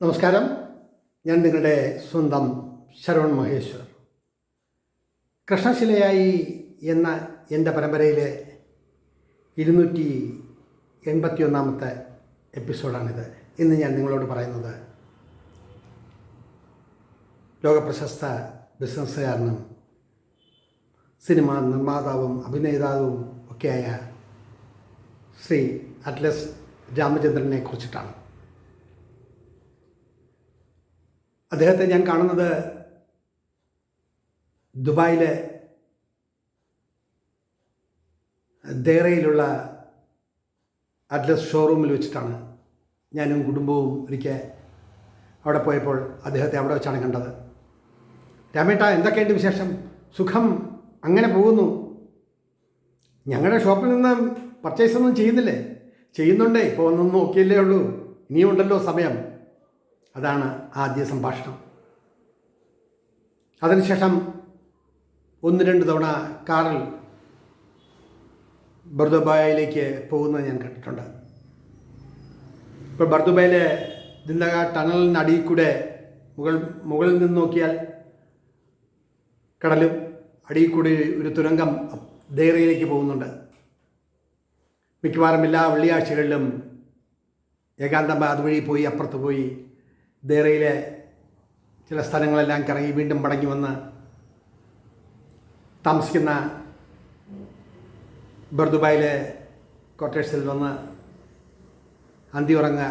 നമസ്കാരം. ഞാൻ നിങ്ങളുടെ സ്വന്തം ശരവൺ മഹേശ്വർ കൃഷ്ണശിലയായി എന്ന എന്റെ പരമ്പരയിലെ ഇരുന്നൂറ്റി എൺപത്തി ഒന്നാമത്തെ എപ്പിസോഡാണിത്. ഇന്ന് ഞാൻ നിങ്ങളോട് പറയുന്നത് ലോകപ്രശസ്ത ബിസിനസ്സുകാരനും സിനിമ നിർമ്മാതാവും അഭിനേതാവും ഒക്കെയായ ശ്രീ അറ്റ്ലസ് രാമചന്ദ്രനെ കുറിച്ചിട്ടാണ്. അദ്ദേഹത്തെ ഞാൻ കാണുന്നത് ദുബായിലെ ദേറയിലുള്ള അറ്റ്ലസ് ഷോറൂമിൽ വെച്ചിട്ടാണ് ഞാനും കുടുംബവും ഒരിക്കൽ അവിടെ പോയപ്പോൾ അദ്ദേഹത്തെ അവിടെ വെച്ചാണ് കണ്ടത്. രാമേട്ട എന്തൊക്കെയുണ്ട് വിശേഷം? സുഖം? അങ്ങനെ പോകുന്നു. ഞങ്ങളുടെ ഷോപ്പിൽ നിന്ന് പർച്ചേസ് ഒന്നും ചെയ്യുന്നില്ലേ? ചെയ്യുന്നുണ്ടേ ഇപ്പോൾ ഒന്നും നോക്കിയല്ലേ ഉള്ളൂ. ഇനിയുണ്ടല്ലോ സമയം. അതാണ് ആദ്യ സംഭാഷണം. അതിനുശേഷം ഒന്ന് രണ്ട് തവണ കാറിൽ ബർദുബായിലേക്ക് പോകുന്നത് ഞാൻ കണ്ടിട്ടുണ്ട്. ഇപ്പോൾ ബർദുബായിലെ ദിന്തക ടണലിനടിയിൽ കൂടെ മുകൾ മുകളിൽ നിന്ന് നോക്കിയാൽ കടലും അടിയിൽ കൂടി ഒരു തുരങ്കം ദേറയിലേക്ക് പോകുന്നുണ്ട്. മിക്കവാറും എല്ലാ വെള്ളിയാഴ്ചകളിലും ഏകാന്തം അതുവഴി പോയി അപ്പുറത്ത് പോയി ദേറയിലെ ചില സ്ഥലങ്ങളെല്ലാം കറങ്ങി വീണ്ടും മടങ്ങി വന്ന് താമസിക്കുന്ന ബർദുബായിലെ ക്വാർട്ടേഴ്സിൽ വന്ന് അന്തി ഉറങ്ങുക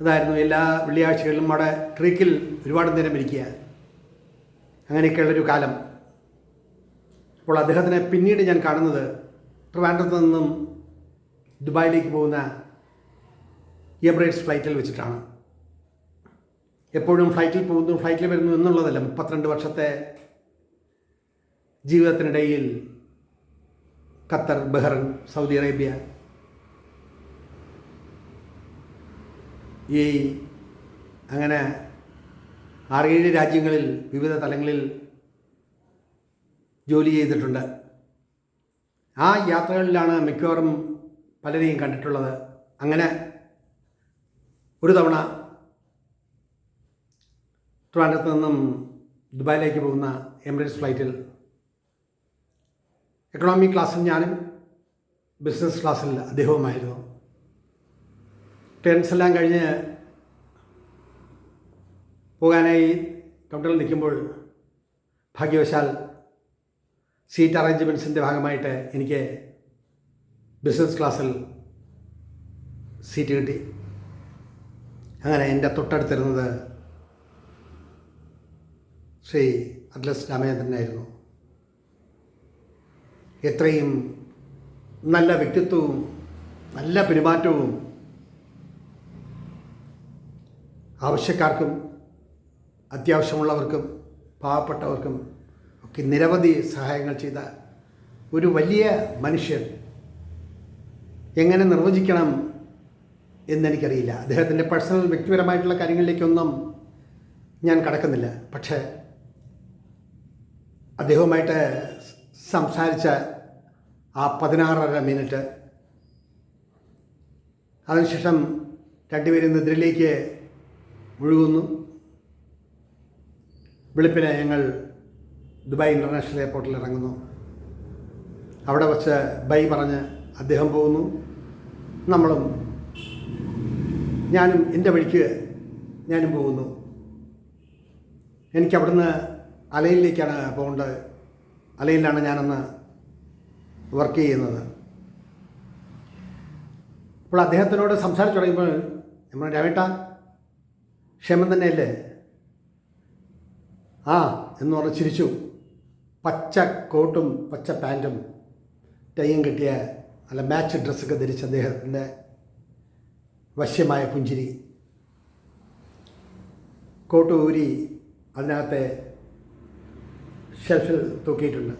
അതായിരുന്നു എല്ലാ വെള്ളിയാഴ്ചകളിലും അവിടെ ക്രീക്കിൽ ഒരുപാട് നേരം ഇരിക്കുക. അങ്ങനെയൊക്കെയുള്ളൊരു കാലം. അപ്പോൾ അദ്ദേഹത്തിനെ പിന്നീട് ഞാൻ കാണുന്നത് ട്രിവാൻഡ്രത്ത് നിന്നും ദുബായിലേക്ക് പോകുന്ന എമിറേറ്റ്സ് ഫ്ലൈറ്റിൽ വെച്ചിട്ടാണ്. എപ്പോഴും ഫ്ലൈറ്റിൽ പോകുന്നു ഫ്ലൈറ്റിൽ വരുന്നു എന്നുള്ളതല്ല. മുപ്പത്തിരണ്ട് വർഷത്തെ ജീവിതത്തിനിടയിൽ ഖത്തർ ബഹ്റൻ സൗദി അറേബ്യ ഈ അങ്ങനെ ആറേഴ് രാജ്യങ്ങളിൽ വിവിധ തലങ്ങളിൽ ജോലി ചെയ്തിട്ടുണ്ട്. ആ യാത്രകളിലാണ് മിക്കവാറും പലരെയും കണ്ടിട്ടുള്ളത്. അങ്ങനെ ഒരു തവണ ട്രിവാൻഡ്രത്ത് നിന്നും ദുബായിലേക്ക് പോകുന്ന എമിറേറ്റ്സ് ഫ്ലൈറ്റിൽ എക്കണോമി ക്ലാസ്സിൽ ഞാനും ബിസിനസ് ക്ലാസ്സിൽ അദ്ദേഹവുമായിരുന്നു. ട്രെയിൻസ് എല്ലാം കഴിഞ്ഞ് പോകാനായി കൗണ്ടറിൽ നിൽക്കുമ്പോൾ ഭാഗ്യവശാൽ സീറ്റ് അറേഞ്ച്മെന്റ്സിന്റെ ഭാഗമായിട്ട് എനിക്ക് ബിസിനസ് ക്ലാസ്സിൽ സീറ്റ് കിട്ടി. അങ്ങനെ എന്റെ തൊട്ടടുത്തിരുന്നത് ശ്രീ അറ്റ്ലസ് രാമചന്ദ്രനായിരുന്നു. എത്രയും നല്ല വ്യക്തിത്വവും നല്ല പെരുമാറ്റവും ആവശ്യക്കാർക്കും അത്യാവശ്യമുള്ളവർക്കും പാവപ്പെട്ടവർക്കും ഒക്കെ നിരവധി സഹായങ്ങൾ ചെയ്ത ഒരു വലിയ മനുഷ്യൻ എങ്ങനെ നിർവചിക്കണം എന്നെനിക്കറിയില്ല. അദ്ദേഹത്തിന്റെ പേഴ്സണൽ വ്യക്തിപരമായിട്ടുള്ള കാര്യങ്ങളിലേക്കൊന്നും ഞാൻ കടക്കുന്നില്ല. പക്ഷേ അദ്ദേഹവുമായിട്ട് സംസാരിച്ച ആ പതിനാറര മിനിറ്റ്. അതിനുശേഷം രണ്ടുപേരും നിദ്രയിലേക്ക് മുഴുകുന്നു വെളുപ്പിന് ഞങ്ങൾ ദുബായ് ഇന്റർനാഷണൽ എയർപോർട്ടിൽ ഇറങ്ങുന്നു. അവിടെ വച്ച് ബൈ പറഞ്ഞ് അദ്ദേഹം പോകുന്നു. നമ്മളും ഞാനും എന്റെ വഴിക്ക് ഞാനും പോകുന്നു. എനിക്ക് അവിടുന്ന് അലയിലേക്കാണ് പോകേണ്ടത്. അലയിലാണ് ഞാനന്ന് വർക്ക് ചെയ്യുന്നത്. അപ്പോൾ അദ്ദേഹത്തിനോട് സംസാരിച്ചു തുടങ്ങിയപ്പോൾ നമ്മൾ രമേട്ട ക്ഷമം തന്നെയല്ലേ? ആ എന്ന് പറഞ്ഞ് ചിരിച്ചു. പച്ച കോട്ടും പച്ച പാന്റും ടൈയും കിട്ടിയ നല്ല മാച്ച് ഡ്രസ്സൊക്കെ ധരിച്ച അദ്ദേഹത്തിന്റെ വശ്യമായ പുഞ്ചിരി. കോട്ടൂരി അതിനകത്തെ ഷെൽഫിൽ തൂക്കിയിട്ടുണ്ട്.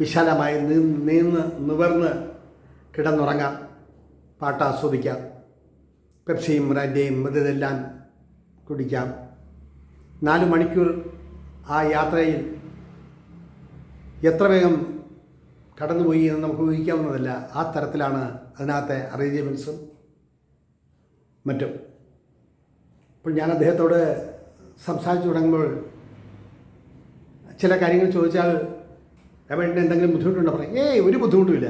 വിശാലമായി നീന്ന് നിവർന്ന് കിടന്നുറങ്ങാം. പാട്ട് ആസ്വദിക്കാം. പെപ്സിയും റാൻഡയും ഇതെല്ലാം കുടിക്കാം. നാല് മണിക്കൂർ ആ യാത്രയിൽ എത്ര വേഗം കടന്നുപോയി എന്ന് നമുക്ക് ഊഹിക്കാവുന്നതല്ല. ആ തരത്തിലാണ് അതിനകത്തെ അറേഞ്ച്മെന്റ്സും മറ്റും. അപ്പോൾ ഞാൻ അദ്ദേഹത്തോട് സംസാരിച്ചു തുടങ്ങുമ്പോൾ ചില കാര്യങ്ങൾ ചോദിച്ചാൽ രമേണിന് എന്തെങ്കിലും ബുദ്ധിമുട്ടുണ്ടോ? പറയും ഏയ് ഒരു ബുദ്ധിമുട്ടുമില്ല.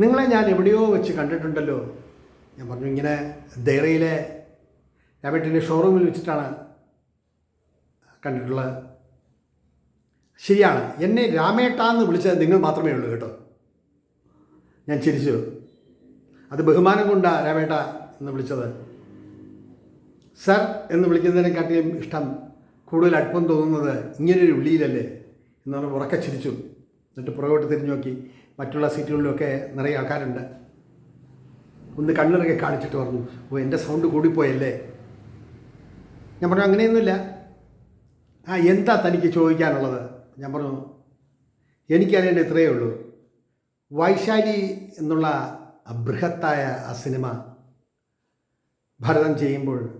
നിങ്ങളെ ഞാൻ എവിടെയോ വെച്ച് കണ്ടിട്ടുണ്ടല്ലോ. ഞാൻ പറഞ്ഞു ഇങ്ങനെ ദേറയിലെ രാമേട്ടിന്റെ ഷോറൂമിൽ വെച്ചിട്ടാണ് കണ്ടിട്ടുള്ളത്. ശരിയാണ് എന്നെ രാമേട്ടാന്ന് വിളിച്ചത് നിങ്ങൾ മാത്രമേ ഉള്ളൂ കേട്ടോ. ഞാൻ ചിരിച്ചു. അത് ബഹുമാനം കൊണ്ടാണ് രാമേട്ട എന്ന് വിളിച്ചത്. സർ എന്ന് വിളിക്കുന്നതിനെക്കാട്ടിയും ഇഷ്ടം കൂടുതൽ അടുപ്പം തോന്നുന്നത് ഇങ്ങനൊരു വിളിയിലല്ലേ എന്നാണ് ഉറക്കെ ചിരിച്ചു. എന്നിട്ട് പുറകോട്ട് തിരിഞ്ഞു നോക്കി. മറ്റുള്ള സീറ്റുകളിലൊക്കെ നിറയെ ആൾക്കാരുണ്ട്. ഒന്ന് കണ്ണിറങ്ങി കാണിച്ചിട്ട് പറഞ്ഞു ഓ എന്റെ സൗണ്ട് കൂടിപ്പോയല്ലേ? ഞാൻ പറഞ്ഞു അങ്ങനെയൊന്നുമില്ല. ആ എന്താ തനിക്ക് ചോദിക്കാനുള്ളത്? ഞാൻ പറഞ്ഞു എനിക്കറിയേണ്ട ഇത്രയേ ഉള്ളൂ. വൈശാലി എന്നുള്ള ബൃഹത്തായ ആ സിനിമ ഭരതം ചെയ്യുമ്പോൾ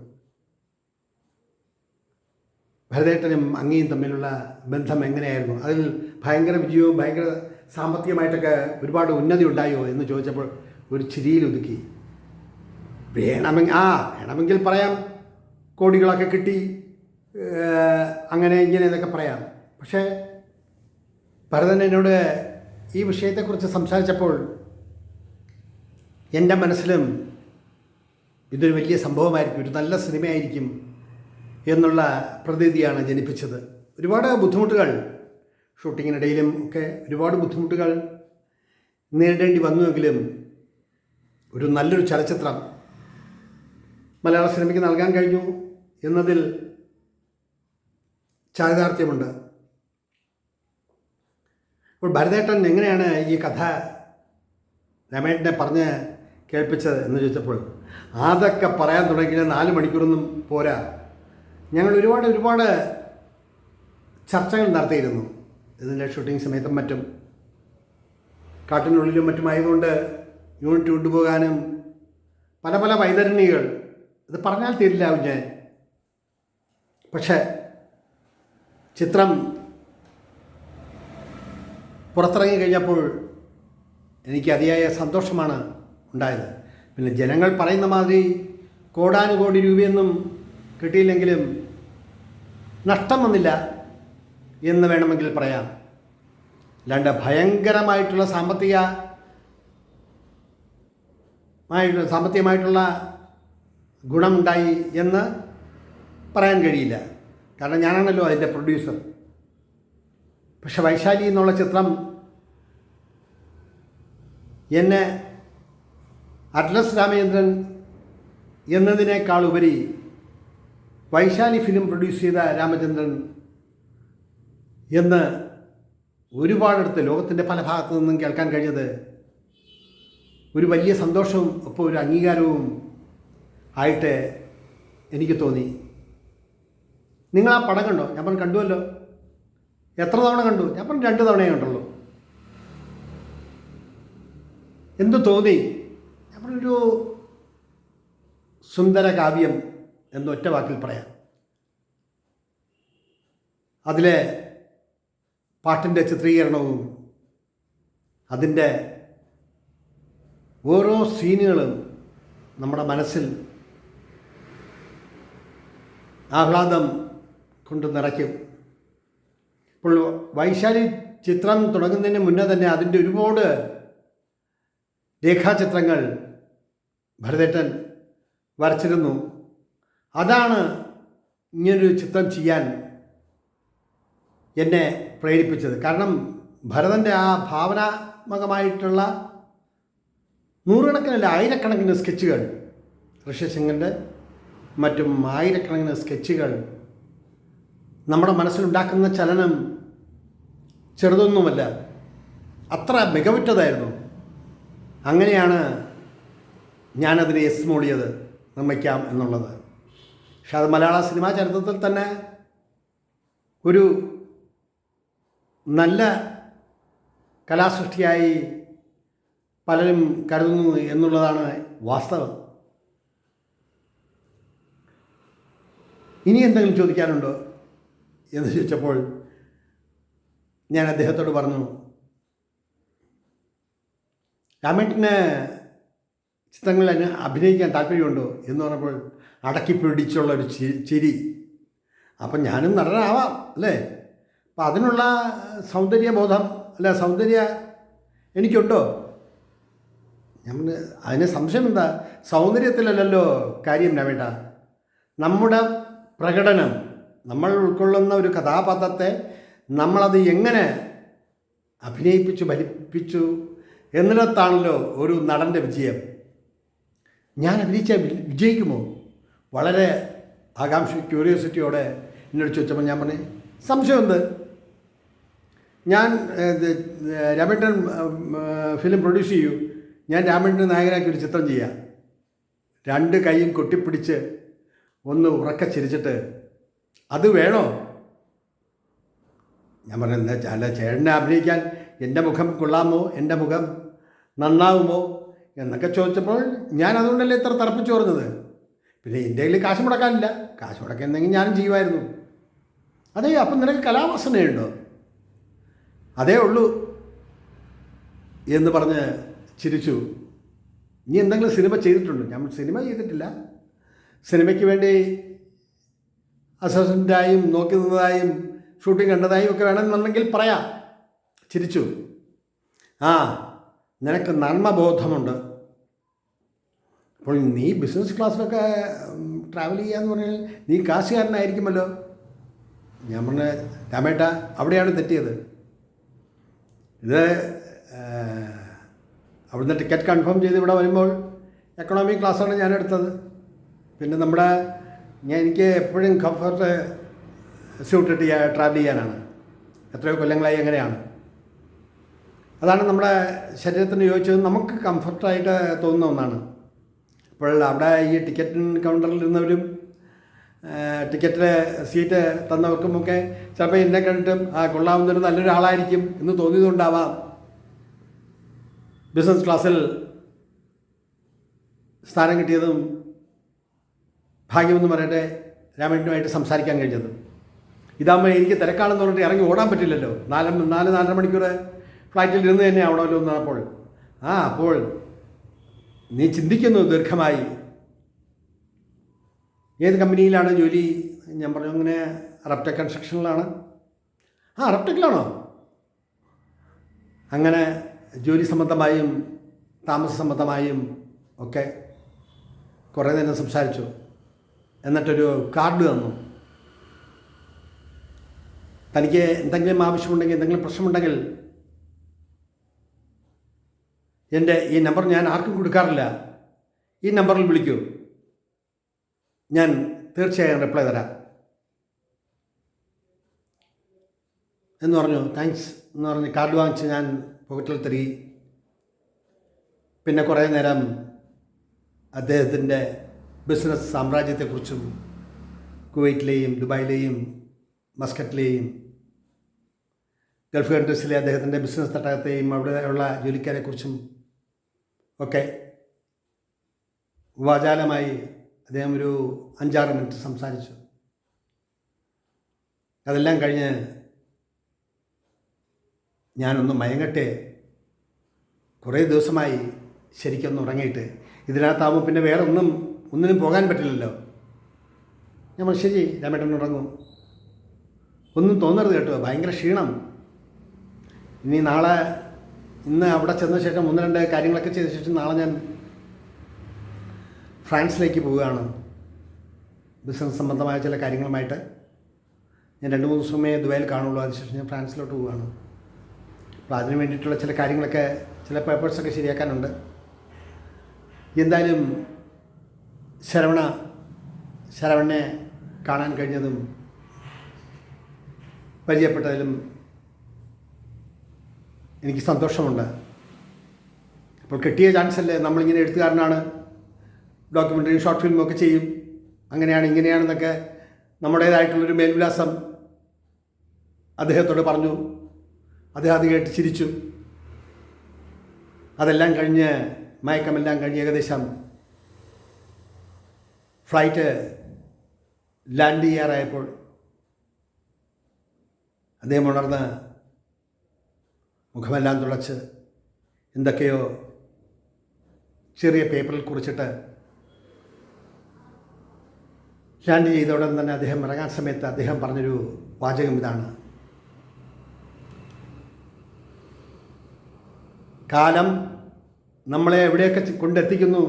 ഭരതേട്ടനും അങ്ങയും തമ്മിലുള്ള ബന്ധം എങ്ങനെയായിരുന്നു? അതിൽ ഭയങ്കര വിജയവും ഭയങ്കര സാമ്പത്തികമായിട്ടൊക്കെ ഒരുപാട് ഉന്നതി ഉണ്ടായോ എന്ന് ചോദിച്ചപ്പോൾ ഒരു ചിരിയിൽ ഒതുക്കി. വേണമെങ്കിൽ ആ വേണമെങ്കിൽ പറയാം. കോടികളൊക്കെ കിട്ടി. അങ്ങനെ ഇങ്ങനെ എന്നൊക്കെ പറയാം. പക്ഷേ ഭരതൻ എന്നോട് ഈ വിഷയത്തെക്കുറിച്ച് സംസാരിച്ചപ്പോൾ എന്റെ മനസ്സിലും ഇതൊരു വലിയ സംഭവമായിരിക്കും. ഒരു നല്ല സിനിമയായിരിക്കും. എന്നുള്ള പ്രതീതിയാണ് ജനിപ്പിച്ചത്. ഒരുപാട് ബുദ്ധിമുട്ടുകൾ ഷൂട്ടിങ്ങിനിടയിലും ഒക്കെ ഒരുപാട് ബുദ്ധിമുട്ടുകൾ നേരിടേണ്ടി വന്നുവെങ്കിലും ഒരു നല്ലൊരു ചലച്ചിത്രം മലയാള സിനിമയ്ക്ക് നൽകാൻ കഴിഞ്ഞു എന്നതിൽ ചാരിതാർത്ഥ്യമുണ്ട്. അപ്പോൾ ഭരതേട്ടൻ എങ്ങനെയാണ് ഈ കഥ രമേട്ടനെ പറഞ്ഞ് കേൾപ്പിച്ചത് എന്ന് ചോദിച്ചപ്പോൾ അതൊക്കെ പറയാൻ തുടങ്ങിയ നാല് മണിക്കൂറൊന്നും പോരാ ഞങ്ങൾ ഒരുപാട് ഒരുപാട് ചർച്ചകൾ നടത്തിയിരുന്നു. ഇതിന്റെ ഷൂട്ടിംഗ് സമയത്തും മറ്റും. കാട്ടിനുള്ളിലും മറ്റുമായതുകൊണ്ട് യൂണിറ്റ് കൊണ്ടുപോകാനും പല പല വൈതരണികൾ. ഇത് പറഞ്ഞാൽ തീരില്ല ഞാൻ പക്ഷേ ചിത്രം പുറത്തിറങ്ങി കഴിഞ്ഞപ്പോൾ എനിക്ക് അതിയായ സന്തോഷമാണ് ഉണ്ടായത്. പിന്നെ ജനങ്ങൾ പറയുന്ന മാതിരി കോടാനുകോടി രൂപയൊന്നും കിട്ടിയില്ലെങ്കിലും നഷ്ടം വന്നില്ല എന്ന് വേണമെങ്കിൽ പറയാം. അല്ലാണ്ട് ഭയങ്കരമായിട്ടുള്ള സാമ്പത്തിക മായിട്ട് സാമ്പത്തികമായിട്ടുള്ള ഗുണമുണ്ടായി എന്ന് പറയാൻ കഴിയില്ല. കാരണം ഞാനാണല്ലോ അതിന്റെ പ്രൊഡ്യൂസർ. പക്ഷെ വൈശാലി എന്നുള്ള ചിത്രം എന്നെ അറ്റ്ലസ് രാമചന്ദ്രൻ എന്നതിനേക്കാൾ ഉപരി വൈശാലി ഫിലിം പ്രൊഡ്യൂസ് ചെയ്ത രാമചന്ദ്രൻ എന്ന് ഒരുപാടടുത്ത് ലോകത്തിന്റെ പല ഭാഗത്തു നിന്നും കേൾക്കാൻ കഴിഞ്ഞത് ഒരു വലിയ സന്തോഷവും ഒപ്പം ഒരു അംഗീകാരവും ആയിട്ട് എനിക്ക് തോന്നി. നിങ്ങൾ ആ പടം കണ്ടോ? ഞാൻ പറഞ്ഞു കണ്ടുവല്ലോ. എത്ര തവണ കണ്ടു? ഞാൻ പറഞ്ഞു രണ്ട് തവണയേ കണ്ടുള്ളൂ. എന്തു തോന്നി? ഞാൻ പറഞ്ഞൊരു സുന്ദര കാവ്യം. എന്ന് ഒറ്റ വാക്കിൽ പറയാം. അതിലെ പാട്ടിന്റെ ചിത്രീകരണവും അതിന്റെ ഓരോ സീനുകളും നമ്മുടെ മനസ്സിൽ ആഹ്ലാദം കൊണ്ട് നിറയ്ക്കും. ഇപ്പോൾ വൈശാലി ചിത്രം തുടങ്ങുന്നതിന് മുന്നേ തന്നെ അതിന്റെ ഒരുപാട് രേഖാചിത്രങ്ങൾ ഭരതേട്ടൻ വരച്ചിരുന്നു. അതാണ് ഇങ്ങനൊരു ചിത്രം ചെയ്യാൻ എന്നെ പ്രേരിപ്പിച്ചത്. കാരണം ഭരതന്റെ ആ ഭാവനാത്മകമായിട്ടുള്ള നൂറുകണക്കിനല്ല ആയിരക്കണക്കിന് സ്കെച്ചുകൾ ഋഷ്യസിംഗിന്റെ മറ്റും ആയിരക്കണക്കിന് സ്കെച്ചുകൾ നമ്മുടെ മനസ്സിലുണ്ടാക്കുന്ന ചലനം ചെറുതൊന്നുമല്ല അത്ര മികവുറ്റതായിരുന്നു. അങ്ങനെയാണ് ഞാനതിനെ എസ് മൂളിയത്. നിർമ്മിക്കാം എന്നുള്ളത്. പക്ഷെ അത് മലയാള സിനിമാ ചരിത്രത്തിൽ തന്നെ ഒരു നല്ല കലാസൃഷ്ടിയായി പലരും കരുതുന്നു എന്നുള്ളതാണ് വാസ്തവം. ഇനി എന്തെങ്കിലും ചോദിക്കാനുണ്ടോ എന്ന് ചോദിച്ചപ്പോൾ ഞാൻ അദ്ദേഹത്തോട് പറഞ്ഞു രാമേട്ടന് ചിത്രങ്ങളിൽ അതിന് അഭിനയിക്കാൻ താല്പര്യമുണ്ടോ എന്ന് പറഞ്ഞപ്പോൾ അടക്കി പിടിച്ചുള്ള ഒരു ചിരി. അപ്പം ഞാനും നടനാവാം അല്ലേ? അപ്പം അതിനുള്ള സൗന്ദര്യബോധം അല്ല സൗന്ദര്യ എനിക്കുണ്ടോ? നമ്മൾ അതിന് സംശയം എന്താ? സൗന്ദര്യത്തിലല്ലല്ലോ കാര്യം രമേട്ട. നമ്മുടെ പ്രകടനം നമ്മൾ ഉൾക്കൊള്ളുന്ന ഒരു കഥാപാത്രത്തെ നമ്മളത് എങ്ങനെ അഭിനയിപ്പിച്ചു ഭരിപ്പിച്ചു എന്നിടത്താണല്ലോ ഒരു നടന്റെ വിജയം. ഞാൻ അഭിനയിച്ചാൽ വിജയിക്കുമോ? വളരെ ആകാംക്ഷ ക്യൂരിയോസിറ്റിയോടെ എന്നോട് ചോദിച്ചപ്പോൾ ഞാൻ പറഞ്ഞു സംശയമുണ്ട്. ഞാൻ രാമേട്ടൻ ഫിലിം പ്രൊഡ്യൂസ് ചെയ്യൂ. ഞാൻ രാമേട്ടൻ നായകനാക്കി ഒരു ചിത്രം ചെയ്യാം. രണ്ട് കൈയും കൊട്ടിപ്പിടിച്ച് ഒന്ന് ഉറക്ക ചിരിച്ചിട്ട് അത് വേണോ? ഞാൻ പറഞ്ഞു എന്താ ചേട്ടനെ അഭിനയിക്കാൻ എന്റെ മുഖം കൊള്ളാമോ? എന്റെ മുഖം നന്നാവുമോ? എന്നൊക്കെ ചോദിച്ചപ്പോൾ ഞാൻ അതുകൊണ്ടല്ലേ ഇത്ര തറപ്പിച്ചു പറഞ്ഞത്? പിന്നെ എന്റെ കയ്യിൽ കാശ് മുടക്കാനില്ല. കാശ് മുടക്കുന്നെങ്കിൽ ഞാനും ചെയ്യുമായിരുന്നു. അതെ അപ്പം നിനക്ക് കലാവാസനയുണ്ടോ? അതേ ഉള്ളൂ എന്ന് പറഞ്ഞ് ചിരിച്ചു. നീ എന്തെങ്കിലും സിനിമ ചെയ്തിട്ടുണ്ടോ? ഞാൻ സിനിമ ചെയ്തിട്ടില്ല. സിനിമയ്ക്ക് വേണ്ടി അസിസ്റ്റന്റായും നോക്കി നിന്നതായും ഷൂട്ടിംഗ് കണ്ടതായും ഒക്കെ വേണമെന്നുണ്ടെങ്കിൽ പറയാം. ചിരിച്ചു. ആ നിനക്ക് നന്മബോധമുണ്ട്. അപ്പോൾ നീ ബിസിനസ് ക്ലാസ്സിലൊക്കെ ട്രാവൽ ചെയ്യാന്ന് പറഞ്ഞാൽ നീ കാശുകാരനായിരിക്കുമല്ലോ. ഞാൻ പറഞ്ഞ രാമേട്ട അവിടെയാണ് തെറ്റിയത്. ഇത് അവിടുന്ന് ടിക്കറ്റ് കൺഫേം ചെയ്ത് ഇവിടെ വരുമ്പോൾ എക്കണോമി ക്ലാസ്സാണ് ഞാൻ എടുത്തത്. പിന്നെ നമ്മുടെ ഞാൻ എനിക്ക് എപ്പോഴും കംഫർട്ട് സ്യൂട്ടിട്ട് ട്രാവൽ ചെയ്യാനാണ്. എത്രയോ കൊല്ലങ്ങളായി അങ്ങനെയാണ്. അതാണ് നമ്മുടെ ശരീരത്തിന് യോജിച്ചത്. നമുക്ക് കംഫർട്ടായിട്ട് തോന്നുന്ന ഒന്നാണ്. അപ്പോൾ അവിടെ ഈ ടിക്കറ്റ് കൗണ്ടറിൽ ഇരുന്നവരും ടിക്കറ്റിൽ സീറ്റ് തന്നവർക്കുമൊക്കെ ചിലപ്പോൾ എന്നെ കണ്ടിട്ടും ആ കൊള്ളാവുന്നൊരു നല്ലൊരാളായിരിക്കും എന്ന് തോന്നിയതുകൊണ്ടാവാം. ബിസിനസ് ക്ലാസ്സിൽ സ്ഥാനം കിട്ടിയതും ഭാഗ്യമെന്ന് പറയട്ടെ രാമേട്ടനുമായിട്ട് സംസാരിക്കാൻ കഴിഞ്ഞത്. ഇതാകുമ്പോൾ എനിക്ക് തിരക്കാണെന്ന് പറഞ്ഞിട്ട് ഇറങ്ങി ഓടാൻ പറ്റില്ലല്ലോ. നാല് നാല് നാലര മണിക്കൂർ ഫ്ലൈറ്റിൽ ഇരുന്ന് തന്നെ ആവണമല്ലോ എന്ന് അപ്പോൾ ആ അപ്പോൾ നീ ചിന്തിക്കുന്നു ദീർഘമായി. ഏത് കമ്പനിയിലാണ് ജോലി? ഞാൻ പറഞ്ഞു അങ്ങനെ റപ്റ്റ കൺസ്ട്രക്ഷനിലാണ്. ആ റപ്റ്റക്കിലാണോ അങ്ങനെ ജോലി സംബന്ധമായും താമസ സംബന്ധമായും ഒക്കെ കുറേ നേരം സംസാരിച്ചു. എന്നിട്ടൊരു കാർഡ് തന്നു. തനിക്ക് എന്തെങ്കിലും ആവശ്യമുണ്ടെങ്കിൽ എന്തെങ്കിലും പ്രശ്നമുണ്ടെങ്കിൽ എന്റെ ഈ നമ്പർ ഞാൻ ആർക്കും കൊടുക്കാറില്ല. ഈ നമ്പറിൽ വിളിക്കൂ. ഞാൻ തീർച്ചയായും റിപ്ലൈ തരാം. എന്ന് പറഞ്ഞു താങ്ക്സ് എന്ന് പറഞ്ഞ് കാർഡ് വാങ്ങിച്ച് ഞാൻ പോക്കറ്റിൽ തിരികെ പിന്നെ കുറേ നേരം അദ്ദേഹത്തിന്റെ ബിസിനസ് സാമ്രാജ്യത്തെക്കുറിച്ചും കുവൈറ്റിലെയും ദുബായിലെയും മസ്കറ്റിലെയും ഗൾഫ് കൺട്രീസിലെ അദ്ദേഹത്തിന്റെ ബിസിനസ് തട്ടകത്തെയും അവിടെയുള്ള ജോലിക്കാരെക്കുറിച്ചും ഒക്കെ വാചാലമായി അദ്ദേഹം ഒരു അഞ്ചാറ് മിനിറ്റ് സംസാരിച്ചു. അതെല്ലാം കഴിഞ്ഞ് ഞാനൊന്ന് മയങ്ങട്ടെ. കുറേ ദിവസമായി ശരിക്കൊന്ന് ഉറങ്ങിയിട്ട്. ഇതിനകത്താവുമ്പോൾ പിന്നെ വേറെ ഒന്നും ഒന്നിനും പോകാൻ പറ്റില്ലല്ലോ. പറഞ്ഞു, ശരി രാമേട്ടൻ ഉറങ്ങും. ഒന്നും തോന്നരുത് കേട്ടോ ഭയങ്കര ക്ഷീണം. ഇനി നാളെ ഇന്ന് അവിടെ ചെന്ന ശേഷം ഒന്ന് രണ്ട് കാര്യങ്ങളൊക്കെ ചെയ്ത ശേഷം നാളെ ഞാൻ ഫ്രാൻസിലേക്ക് പോവുകയാണ്. ബിസിനസ് സംബന്ധമായ ചില കാര്യങ്ങളുമായിട്ട്. ഞാൻ രണ്ട് മൂന്ന് ദിവസമേ ദുബായിൽ കാണുള്ളൂ. അതിനുശേഷം ഞാൻ ഫ്രാൻസിലോട്ട് പോവുകയാണ്. അപ്പോൾ അതിന് വേണ്ടിയിട്ടുള്ള ചില കാര്യങ്ങളൊക്കെ ചില പേപ്പേഴ്സൊക്കെ ശരിയാക്കാനുണ്ട്. എന്തായാലും ശരവണ ശരവണനെ കാണാൻ കഴിഞ്ഞതും പരിചയപ്പെട്ടതിലും എനിക്ക് സന്തോഷമുണ്ട്. അപ്പോൾ കിട്ടിയ ചാൻസ് അല്ലേ? നമ്മളിങ്ങനെ എഴുത്തുകാരനാണ്. ഡോക്യുമെന്ററി ഷോർട്ട് ഫിലിമൊക്കെ ചെയ്യും. അങ്ങനെയാണ് ഇങ്ങനെയാണെന്നൊക്കെ നമ്മുടേതായിട്ടുള്ളൊരു മേൽവിലാസം അദ്ദേഹത്തോട് പറഞ്ഞു. അദ്ദേഹം അത് കേട്ട് ചിരിച്ചു. അതെല്ലാം കഴിഞ്ഞ് മയക്കമെല്ലാം കഴിഞ്ഞ് ഏകദേശം ഫ്ലൈറ്റ് ലാൻഡ് ചെയ്യാറായപ്പോൾ അദ്ദേഹം ഉണർന്ന് മുഖമെല്ലാം തുളച്ച് എന്തൊക്കെയോ ചെറിയ പേപ്പറിൽ കുറിച്ചിട്ട് ലാൻഡ് ചെയ്ത ഉടൻ തന്നെ അദ്ദേഹം ഇറങ്ങാൻ സമയത്ത് അദ്ദേഹം പറഞ്ഞൊരു വാചകം ഇതാണ്. കാലം നമ്മളെ എവിടെയൊക്കെ കൊണ്ടെത്തിക്കുന്നു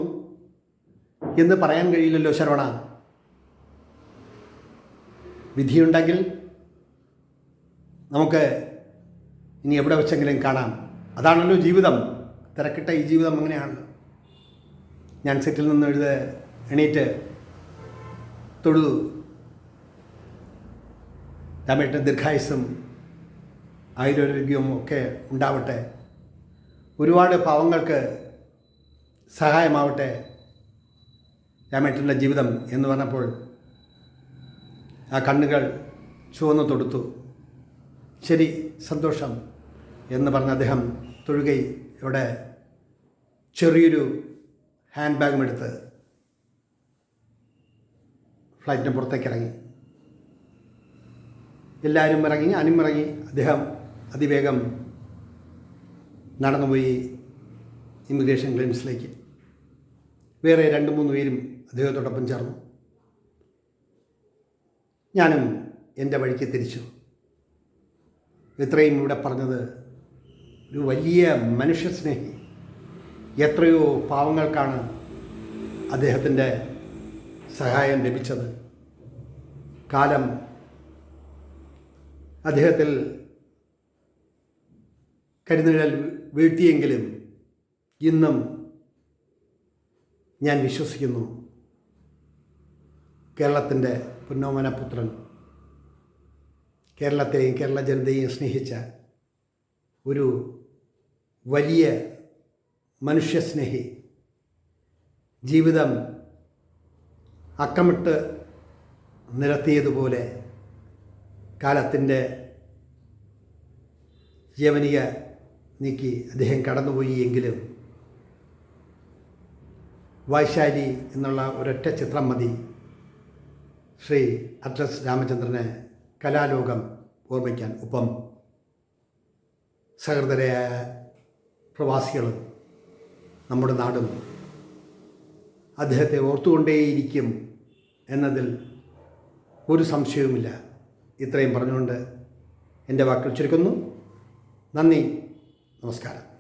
എന്ന് പറയാൻ കഴിയില്ലല്ലോ ശരവണ. വിധിയുണ്ടെങ്കിൽ നമുക്ക് ഇനി എവിടെ വെച്ചെങ്കിലും കാണാം. അതാണല്ലോ ജീവിതം. തിരക്കിട്ട ഈ ജീവിതം അങ്ങനെയാണല്ലോ ഞാൻ സെറ്റിൽ നിന്ന് എഴുത എണീറ്റ് തൊഴുതു രാമേട്ടൻ ദീർഘായുസും ആയുരാരോഗ്യവും ഒക്കെ ഉണ്ടാവട്ടെ. ഒരുപാട് പാവങ്ങൾക്ക് സഹായമാവട്ടെ രാമേട്ടന്റെ ജീവിതം എന്ന് പറഞ്ഞപ്പോൾ ആ കണ്ണുകൾ ചുവന്നു തൊടുത്തു. ശരി സന്തോഷം. എന്ന് പറഞ്ഞ് അദ്ദേഹം തൊഴുകൈ ഇവിടെ ചെറിയൊരു ഹാൻഡ് ബാഗും എടുത്ത് ഫ്ലൈറ്റിന് പുറത്തേക്ക് ഇറങ്ങി. എല്ലാവരും ഇറങ്ങി ഞാനും ഇറങ്ങി. അദ്ദേഹം അതിവേഗം നടന്നുപോയി ഇമിഗ്രേഷൻ ക്ലിനിക്സിലേക്ക് വേറെ രണ്ട് മൂന്ന് പേരും അദ്ദേഹത്തോടൊപ്പം ചേർന്നു. ഞാനും എന്റെ വഴിക്ക് തിരിച്ചു. ഇത്രയും ഇവിടെ പറഞ്ഞത് ഒരു വലിയ മനുഷ്യസ്നേഹി. എത്രയോ പാവങ്ങൾക്കാണ് അദ്ദേഹത്തിന്റെ സഹായം ലഭിച്ചത്. കാലം അദ്ദേഹത്തിൽ കരുനിഴൽ വീഴ്ത്തിയെങ്കിലും ഇന്നും ഞാൻ വിശ്വസിക്കുന്നു. കേരളത്തിന്റെ പുന്നോമനപുത്രൻ കേരളത്തെയും കേരള ജനതയെയും സ്നേഹിച്ച ഒരു വലിയ മനുഷ്യസ്നേഹി. ജീവിതം അക്കമിട്ട് നിരത്തിയതുപോലെ കാലത്തിന്റെ യവനിക നീക്കി അദ്ദേഹം കടന്നുപോയി എങ്കിലും വൈശാലി എന്നുള്ള ഒരൊറ്റ ചിത്രം മതി. ശ്രീ അഡ്രസ് രാമചന്ദ്രനെ കലാലോകം ഓർമ്മിക്കാൻ ഒപ്പം സഹൃദരായ പ്രവാസികളും നമ്മുടെ നാടും അദ്ദേഹത്തെ ഓർത്തുകൊണ്ടേയിരിക്കും എന്നതിൽ ഒരു സംശയവുമില്ല. ഇത്രയും പറഞ്ഞുകൊണ്ട് എന്റെ വാക്കുകൾ ചുരുക്കുന്നു. നന്ദി. നമസ്കാരം.